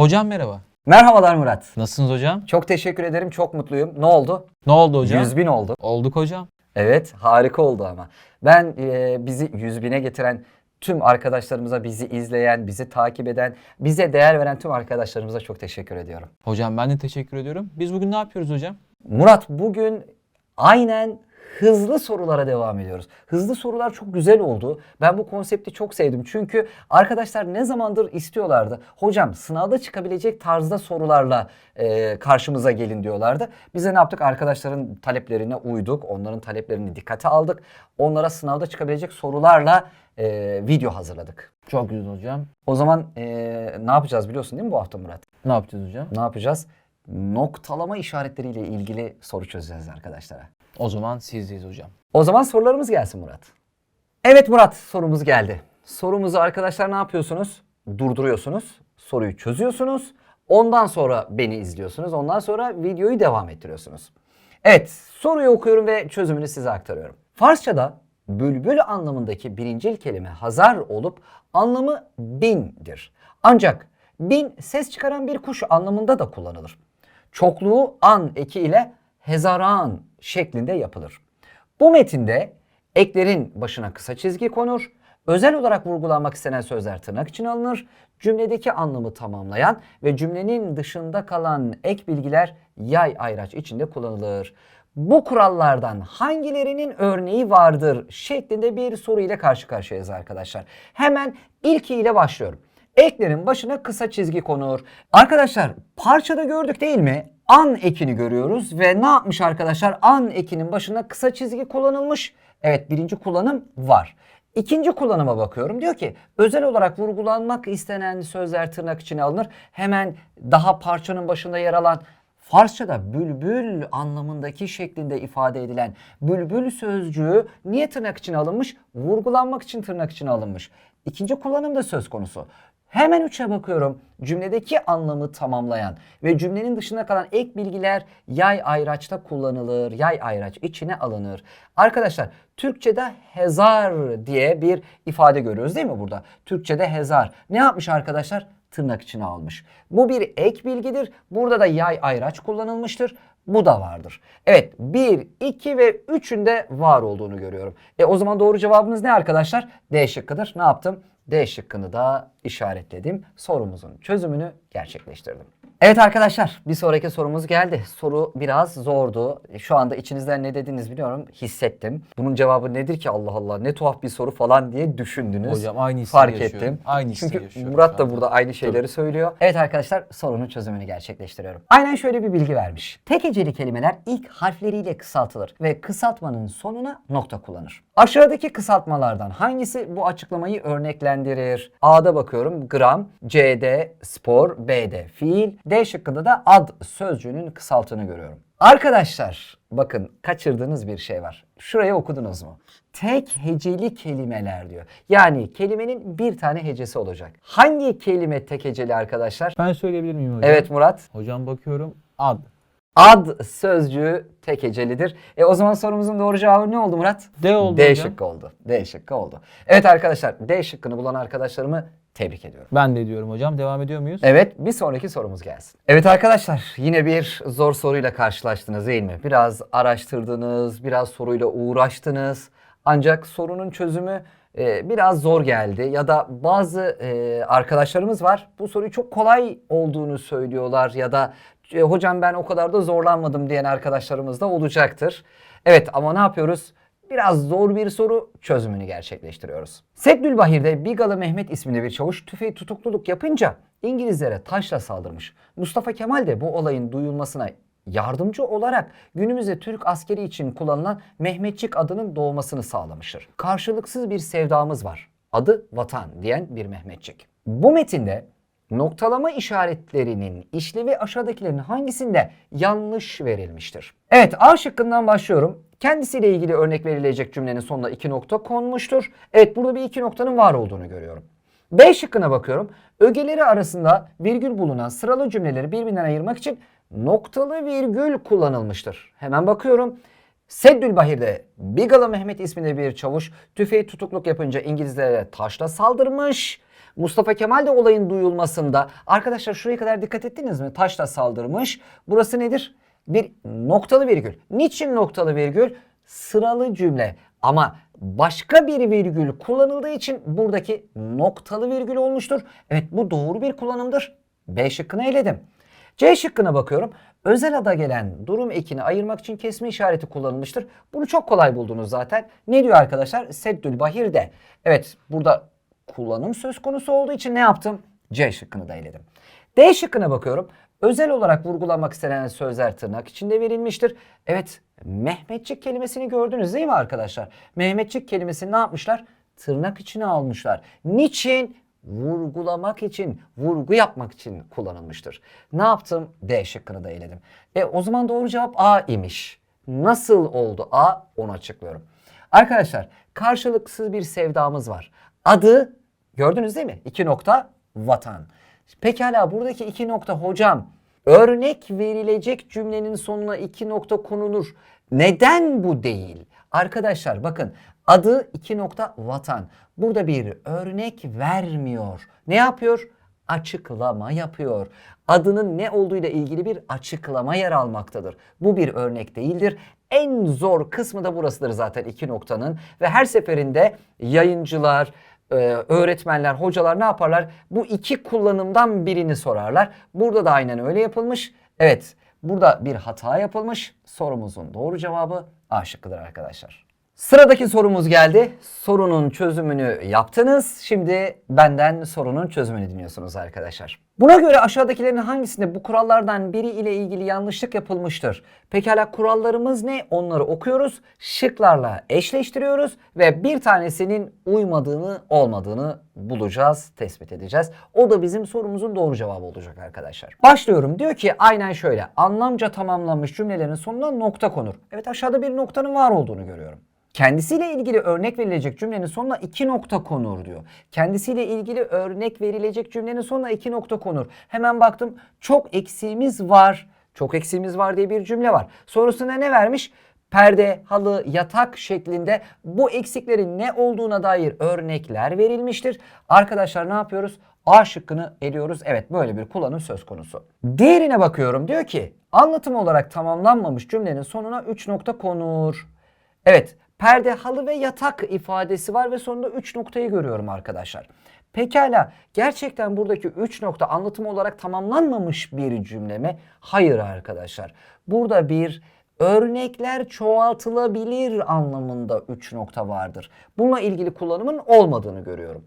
Hocam merhaba. Merhabalar Murat. Nasılsınız hocam? Çok teşekkür ederim. Çok mutluyum. Ne oldu? Ne oldu hocam? 100 bin oldu. Olduk hocam. Evet harika oldu ama. Ben e, bizi 100 bine getiren tüm arkadaşlarımıza, bizi izleyen, bizi takip eden, bize değer veren tüm arkadaşlarımıza çok teşekkür ediyorum. Hocam ben de teşekkür ediyorum. Biz bugün ne yapıyoruz hocam? Murat bugün aynen hızlı sorulara devam ediyoruz. Hızlı sorular çok güzel oldu. Ben bu konsepti çok sevdim. Çünkü arkadaşlar ne zamandır istiyorlardı. Hocam sınavda çıkabilecek tarzda sorularla e, karşımıza gelin diyorlardı. Biz de ne yaptık? Arkadaşların taleplerine uyduk. Onların taleplerini dikkate aldık. Onlara sınavda çıkabilecek sorularla e, video hazırladık. Çok güzel hocam. O zaman e, ne yapacağız biliyorsun değil mi bu hafta Murat? Ne yapacağız hocam? Ne yapacağız? Noktalama işaretleriyle ilgili soru çözeceğiz arkadaşlara. O zaman sizdeyiz hocam. O zaman sorularımız gelsin Murat. Evet Murat sorumuz geldi. Sorumuzu arkadaşlar ne yapıyorsunuz? Durduruyorsunuz. Soruyu çözüyorsunuz. Ondan sonra beni izliyorsunuz. Ondan sonra videoyu devam ettiriyorsunuz. Evet soruyu okuyorum ve çözümünü size aktarıyorum. Farsçada bülbül anlamındaki birincil kelime hazar olup anlamı bindir. Ancak bin ses çıkaran bir kuş anlamında da kullanılır. Çokluğu an eki ile hezaran şeklinde yapılır. Bu metinde eklerin başına kısa çizgi konur. Özel olarak vurgulanmak istenen sözler tırnak içine alınır. Cümledeki anlamı tamamlayan ve cümlenin dışında kalan ek bilgiler yay ayraç içinde kullanılır. Bu kurallardan hangilerinin örneği vardır şeklinde bir soru ile karşı karşıyayız arkadaşlar. Hemen ilkiyle başlıyorum. Eklerin başına kısa çizgi konur. Arkadaşlar parçada gördük değil mi? An ekini görüyoruz ve ne yapmış arkadaşlar? An ekinin başına kısa çizgi kullanılmış. Evet birinci kullanım var. İkinci kullanıma bakıyorum. Diyor ki özel olarak vurgulanmak istenen sözler tırnak içine alınır. Hemen daha parçanın başında yer alan Farsçada bülbül anlamındaki şeklinde ifade edilen bülbül sözcüğü niye tırnak içine alınmış? Vurgulanmak için tırnak içine alınmış. İkinci kullanım da söz konusu. Hemen üçe bakıyorum. Cümledeki anlamı tamamlayan ve cümlenin dışında kalan ek bilgiler yay ayraçta kullanılır. Yay ayraç içine alınır. Arkadaşlar Türkçe'de hezar diye bir ifade görüyoruz değil mi burada? Türkçe'de hezar. Ne yapmış arkadaşlar? Tırnak içine almış. Bu bir ek bilgidir. Burada da yay ayraç kullanılmıştır. Bu da vardır. Evet 1, 2 ve 3'ün de var olduğunu görüyorum. E o zaman doğru cevabımız ne arkadaşlar? D şıkkıdır. Ne yaptım? D şıkkını da işaretledim. Sorumuzun çözümünü gerçekleştirdim. Evet arkadaşlar bir sonraki sorumuz geldi. Soru biraz zordu. Şu anda içinizden ne dediğiniz biliyorum hissettim. Bunun cevabı nedir ki Allah Allah ne tuhaf bir soru falan diye düşündünüz. Hocam aynı hissi Fark yaşıyorum. ettim. Aynı hissi Çünkü yaşıyorum Murat şu da anda. burada aynı şeyleri söylüyor. Evet arkadaşlar sorunun çözümünü gerçekleştiriyorum. Aynen şöyle bir bilgi vermiş. Tek heceli kelimeler ilk harfleriyle kısaltılır ve kısaltmanın sonuna nokta kullanır. Aşağıdaki kısaltmalardan hangisi bu açıklamayı örneklendirir? A'da bakıyorum gram, C'de spor, B'de fiil, D şıkkında da ad sözcüğünün kısaltını görüyorum. Arkadaşlar bakın kaçırdığınız bir şey var. Şurayı okudunuz mu? Tek heceli kelimeler diyor. Yani kelimenin bir tane hecesi olacak. Hangi kelime tek heceli arkadaşlar? Ben söyleyebilir miyim hocam? Evet Murat. Hocam bakıyorum. Ad. Ad sözcüğü tek hecelidir. E o zaman sorumuzun doğru cevabı ne oldu Murat? D oldu D hocam. şıkkı oldu. D şıkkı oldu. Evet arkadaşlar D şıkkını bulan arkadaşlarımı tebrik ediyorum. Ben de diyorum hocam. Devam ediyor muyuz? Evet bir sonraki sorumuz gelsin. Evet arkadaşlar yine bir zor soruyla karşılaştınız değil mi? Biraz araştırdınız, biraz soruyla uğraştınız. Ancak sorunun çözümü e, biraz zor geldi ya da bazı e, arkadaşlarımız var bu soruyu çok kolay olduğunu söylüyorlar ya da hocam ben o kadar da zorlanmadım diyen arkadaşlarımız da olacaktır. Evet ama ne yapıyoruz? Biraz zor bir soru çözümünü gerçekleştiriyoruz. Seddülbahir'de Bigalı Mehmet isminde bir çavuş tüfeği tutukluluk yapınca İngilizlere taşla saldırmış. Mustafa Kemal de bu olayın duyulmasına yardımcı olarak günümüzde Türk askeri için kullanılan Mehmetçik adının doğmasını sağlamıştır. Karşılıksız bir sevdamız var. Adı vatan diyen bir Mehmetçik. Bu metinde noktalama işaretlerinin işlevi aşağıdakilerin hangisinde yanlış verilmiştir? Evet A şıkkından başlıyorum. Kendisiyle ilgili örnek verilecek cümlenin sonuna iki nokta konmuştur. Evet burada bir iki noktanın var olduğunu görüyorum. B şıkkına bakıyorum. Ögeleri arasında virgül bulunan sıralı cümleleri birbirinden ayırmak için noktalı virgül kullanılmıştır. Hemen bakıyorum. Seddülbahir'de Bigalı Mehmet isminde bir çavuş tüfeği tutukluk yapınca İngilizlere taşla saldırmış. Mustafa Kemal de olayın duyulmasında. Arkadaşlar şuraya kadar dikkat ettiniz mi? Taşla saldırmış. Burası nedir? Bir noktalı virgül. Niçin noktalı virgül? Sıralı cümle. Ama başka bir virgül kullanıldığı için buradaki noktalı virgül olmuştur. Evet bu doğru bir kullanımdır. B şıkkını eledim. C şıkkına bakıyorum. Özel ada gelen durum ekini ayırmak için kesme işareti kullanılmıştır. Bunu çok kolay buldunuz zaten. Ne diyor arkadaşlar? Seddül Bahir'de. Evet burada kullanım söz konusu olduğu için ne yaptım? C şıkkını da eledim. D şıkkına bakıyorum. Özel olarak vurgulamak istenen sözler tırnak içinde verilmiştir. Evet Mehmetçik kelimesini gördünüz değil mi arkadaşlar? Mehmetçik kelimesini ne yapmışlar? Tırnak içine almışlar. Niçin? Vurgulamak için, vurgu yapmak için kullanılmıştır. Ne yaptım? D şıkkını da eledim. E o zaman doğru cevap A imiş. Nasıl oldu A? Onu açıklıyorum. Arkadaşlar karşılıksız bir sevdamız var. Adı gördünüz değil mi? İki nokta vatan. Pekala buradaki iki nokta hocam örnek verilecek cümlenin sonuna iki nokta konulur. Neden bu değil? Arkadaşlar bakın adı iki nokta vatan. Burada bir örnek vermiyor. Ne yapıyor? Açıklama yapıyor. Adının ne olduğuyla ilgili bir açıklama yer almaktadır. Bu bir örnek değildir. En zor kısmı da burasıdır zaten iki noktanın ve her seferinde yayıncılar, e, öğretmenler, hocalar ne yaparlar? Bu iki kullanımdan birini sorarlar. Burada da aynen öyle yapılmış. Evet, burada bir hata yapılmış. Sorumuzun doğru cevabı A şıkkıdır arkadaşlar. Sıradaki sorumuz geldi. Sorunun çözümünü yaptınız. Şimdi benden sorunun çözümünü dinliyorsunuz arkadaşlar. Buna göre aşağıdakilerin hangisinde bu kurallardan biri ile ilgili yanlışlık yapılmıştır? Pekala kurallarımız ne? Onları okuyoruz. Şıklarla eşleştiriyoruz ve bir tanesinin uymadığını, olmadığını bulacağız, tespit edeceğiz. O da bizim sorumuzun doğru cevabı olacak arkadaşlar. Başlıyorum. Diyor ki aynen şöyle. Anlamca tamamlanmış cümlelerin sonuna nokta konur. Evet aşağıda bir noktanın var olduğunu görüyorum. Kendisiyle ilgili örnek verilecek cümlenin sonuna iki nokta konur diyor. Kendisiyle ilgili örnek verilecek cümlenin sonuna iki nokta konur. Hemen baktım çok eksiğimiz var. Çok eksiğimiz var diye bir cümle var. Sonrasında ne vermiş? Perde, halı, yatak şeklinde bu eksiklerin ne olduğuna dair örnekler verilmiştir. Arkadaşlar ne yapıyoruz? A şıkkını eliyoruz. Evet böyle bir kullanım söz konusu. Diğerine bakıyorum. Diyor ki anlatım olarak tamamlanmamış cümlenin sonuna 3 nokta konur. Evet perde, halı ve yatak ifadesi var ve sonunda 3 noktayı görüyorum arkadaşlar. Pekala gerçekten buradaki 3 nokta anlatım olarak tamamlanmamış bir cümle mi? Hayır arkadaşlar. Burada bir örnekler çoğaltılabilir anlamında 3 nokta vardır. Bununla ilgili kullanımın olmadığını görüyorum.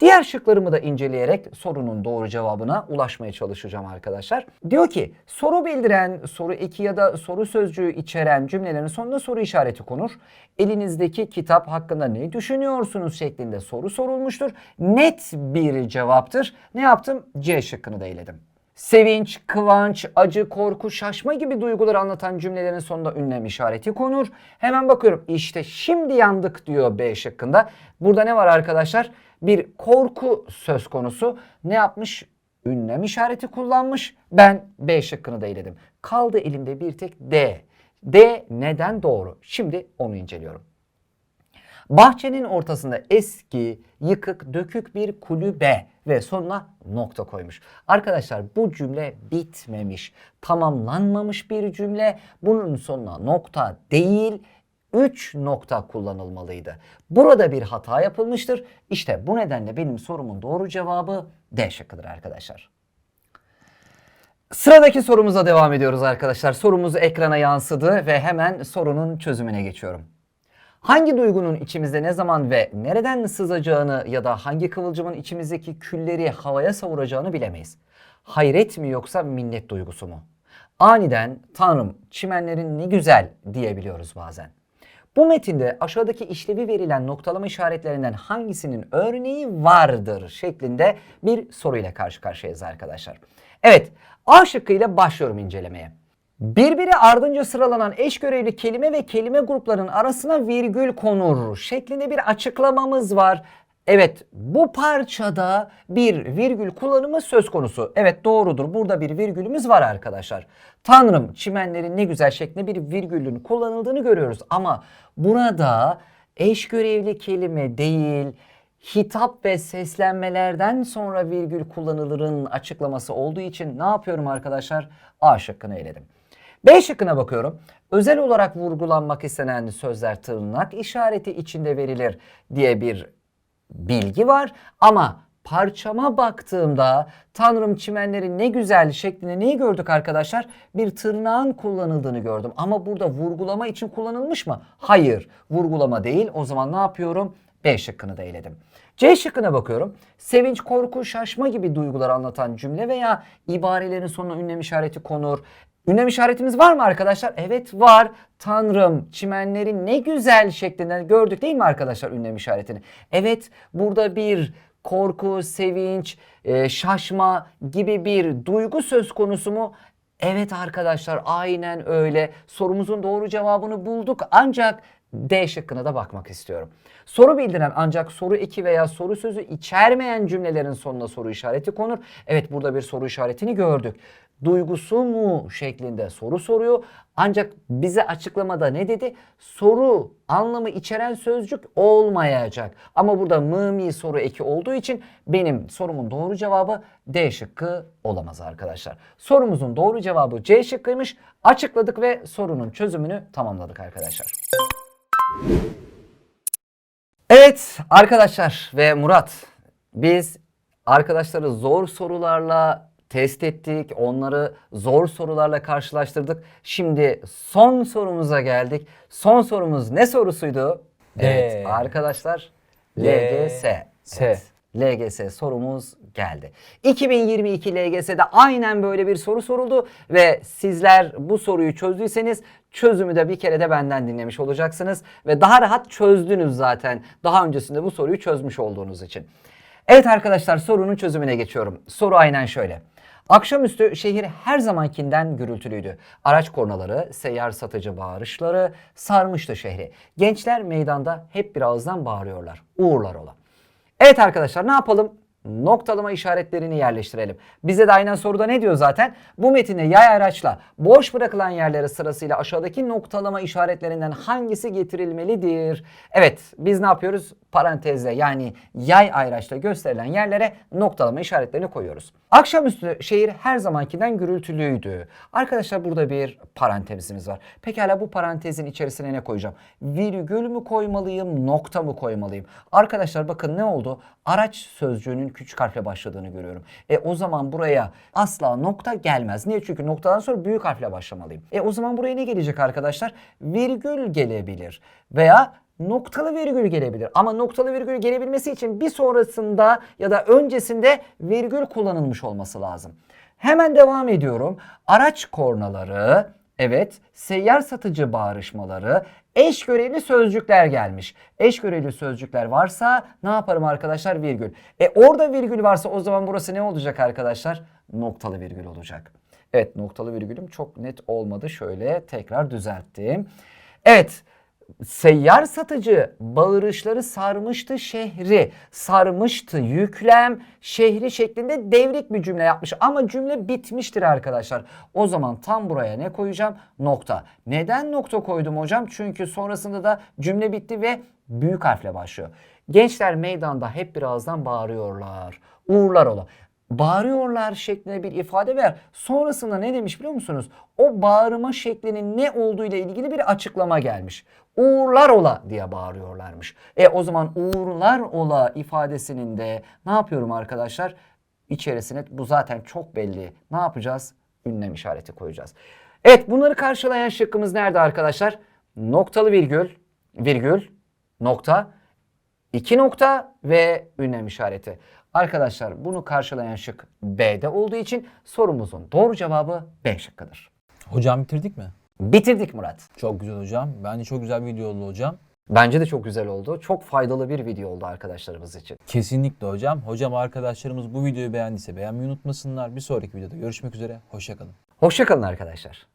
Diğer şıklarımı da inceleyerek sorunun doğru cevabına ulaşmaya çalışacağım arkadaşlar. Diyor ki soru bildiren, soru eki ya da soru sözcüğü içeren cümlelerin sonuna soru işareti konur. Elinizdeki kitap hakkında ne düşünüyorsunuz şeklinde soru sorulmuştur. Net bir cevaptır. Ne yaptım? C şıkkını da eledim. Sevinç, kıvanç, acı, korku, şaşma gibi duyguları anlatan cümlelerin sonunda ünlem işareti konur. Hemen bakıyorum işte şimdi yandık diyor B şıkkında. Burada ne var arkadaşlar? Bir korku söz konusu. Ne yapmış? Ünlem işareti kullanmış. Ben B şıkkını da eledim. Kaldı elimde bir tek D. D neden doğru? Şimdi onu inceliyorum. Bahçenin ortasında eski, yıkık, dökük bir kulübe ve sonuna nokta koymuş. Arkadaşlar bu cümle bitmemiş, tamamlanmamış bir cümle. Bunun sonuna nokta değil, 3 nokta kullanılmalıydı. Burada bir hata yapılmıştır. İşte bu nedenle benim sorumun doğru cevabı D şıkkıdır arkadaşlar. Sıradaki sorumuza devam ediyoruz arkadaşlar. Sorumuz ekrana yansıdı ve hemen sorunun çözümüne geçiyorum. Hangi duygunun içimizde ne zaman ve nereden sızacağını ya da hangi kıvılcımın içimizdeki külleri havaya savuracağını bilemeyiz. Hayret mi yoksa minnet duygusu mu? Aniden Tanrım çimenlerin ne güzel diyebiliyoruz bazen. Bu metinde aşağıdaki işlevi verilen noktalama işaretlerinden hangisinin örneği vardır şeklinde bir soruyla karşı karşıyayız arkadaşlar. Evet A şıkkıyla başlıyorum incelemeye. Birbiri ardınca sıralanan eş görevli kelime ve kelime gruplarının arasına virgül konur şeklinde bir açıklamamız var. Evet bu parçada bir virgül kullanımı söz konusu. Evet doğrudur burada bir virgülümüz var arkadaşlar. Tanrım çimenlerin ne güzel şeklinde bir virgülün kullanıldığını görüyoruz. Ama burada eş görevli kelime değil hitap ve seslenmelerden sonra virgül kullanılırın açıklaması olduğu için ne yapıyorum arkadaşlar? A şıkkını eledim. B şıkkına bakıyorum. Özel olarak vurgulanmak istenen sözler tırnak işareti içinde verilir diye bir bilgi var ama parçama baktığımda Tanrım çimenleri ne güzel şeklinde neyi gördük arkadaşlar? Bir tırnağın kullanıldığını gördüm. Ama burada vurgulama için kullanılmış mı? Hayır. Vurgulama değil. O zaman ne yapıyorum? B şıkkını da eledim. C şıkkına bakıyorum. Sevinç, korku, şaşma gibi duyguları anlatan cümle veya ibarelerin sonuna ünlem işareti konur. Ünlem işaretimiz var mı arkadaşlar? Evet var. Tanrım çimenleri ne güzel şeklinde gördük değil mi arkadaşlar ünlem işaretini? Evet burada bir korku, sevinç, e, şaşma gibi bir duygu söz konusu mu? Evet arkadaşlar aynen öyle. Sorumuzun doğru cevabını bulduk ancak D şıkkına da bakmak istiyorum. Soru bildiren ancak soru eki veya soru sözü içermeyen cümlelerin sonuna soru işareti konur. Evet burada bir soru işaretini gördük. Duygusu mu şeklinde soru soruyor. Ancak bize açıklamada ne dedi? Soru anlamı içeren sözcük olmayacak. Ama burada mı mi soru eki olduğu için benim sorumun doğru cevabı D şıkkı olamaz arkadaşlar. Sorumuzun doğru cevabı C şıkkıymış. Açıkladık ve sorunun çözümünü tamamladık arkadaşlar. Evet arkadaşlar ve Murat biz arkadaşları zor sorularla test ettik. Onları zor sorularla karşılaştırdık. Şimdi son sorumuza geldik. Son sorumuz ne sorusuydu? Evet Ee, arkadaşlar L- LGS. S. Evet. LGS sorumuz geldi. 2022 LGS'de aynen böyle bir soru soruldu ve sizler bu soruyu çözdüyseniz çözümü de bir kere de benden dinlemiş olacaksınız ve daha rahat çözdünüz zaten daha öncesinde bu soruyu çözmüş olduğunuz için. Evet arkadaşlar sorunun çözümüne geçiyorum. Soru aynen şöyle. Akşamüstü şehir her zamankinden gürültülüydü. Araç kornaları, seyyar satıcı bağırışları sarmıştı şehri. Gençler meydanda hep bir ağızdan bağırıyorlar. Uğurlar ola. Evet arkadaşlar ne yapalım? Noktalama işaretlerini yerleştirelim. Bize de aynen soruda ne diyor zaten? Bu metinde yay araçla boş bırakılan yerlere sırasıyla aşağıdaki noktalama işaretlerinden hangisi getirilmelidir? Evet biz ne yapıyoruz? Parantezle yani yay ayraçla gösterilen yerlere noktalama işaretlerini koyuyoruz. Akşamüstü şehir her zamankinden gürültülüydü. Arkadaşlar burada bir parantezimiz var. Pekala bu parantezin içerisine ne koyacağım? Virgül mü koymalıyım, nokta mı koymalıyım? Arkadaşlar bakın ne oldu? Araç sözcüğünün küçük harfle başladığını görüyorum. E o zaman buraya asla nokta gelmez. Niye? Çünkü noktadan sonra büyük harfle başlamalıyım. E o zaman buraya ne gelecek arkadaşlar? Virgül gelebilir. Veya noktalı virgül gelebilir. Ama noktalı virgül gelebilmesi için bir sonrasında ya da öncesinde virgül kullanılmış olması lazım. Hemen devam ediyorum. Araç kornaları, evet, seyyar satıcı bağırışmaları, eş görevli sözcükler gelmiş. Eş görevli sözcükler varsa ne yaparım arkadaşlar? Virgül. E orada virgül varsa o zaman burası ne olacak arkadaşlar? Noktalı virgül olacak. Evet noktalı virgülüm çok net olmadı. Şöyle tekrar düzelttim. Evet Seyyar satıcı bağırışları sarmıştı şehri. Sarmıştı yüklem şehri şeklinde devrik bir cümle yapmış. Ama cümle bitmiştir arkadaşlar. O zaman tam buraya ne koyacağım? Nokta. Neden nokta koydum hocam? Çünkü sonrasında da cümle bitti ve büyük harfle başlıyor. Gençler meydanda hep bir ağızdan bağırıyorlar. Uğurlar ola bağırıyorlar şeklinde bir ifade ver. Sonrasında ne demiş biliyor musunuz? O bağırma şeklinin ne olduğu ile ilgili bir açıklama gelmiş. Uğurlar ola diye bağırıyorlarmış. E o zaman uğurlar ola ifadesinin de ne yapıyorum arkadaşlar? İçerisine bu zaten çok belli. Ne yapacağız? Ünlem işareti koyacağız. Evet bunları karşılayan şıkkımız nerede arkadaşlar? Noktalı virgül, virgül, nokta, İki nokta ve ünlem işareti. Arkadaşlar bunu karşılayan şık B'de olduğu için sorumuzun doğru cevabı B şıkkıdır. Hocam bitirdik mi? Bitirdik Murat. Çok güzel hocam. Bence çok güzel bir video oldu hocam. Bence de çok güzel oldu. Çok faydalı bir video oldu arkadaşlarımız için. Kesinlikle hocam. Hocam arkadaşlarımız bu videoyu beğendiyse beğenmeyi unutmasınlar. Bir sonraki videoda görüşmek üzere. Hoşçakalın. Hoşçakalın arkadaşlar.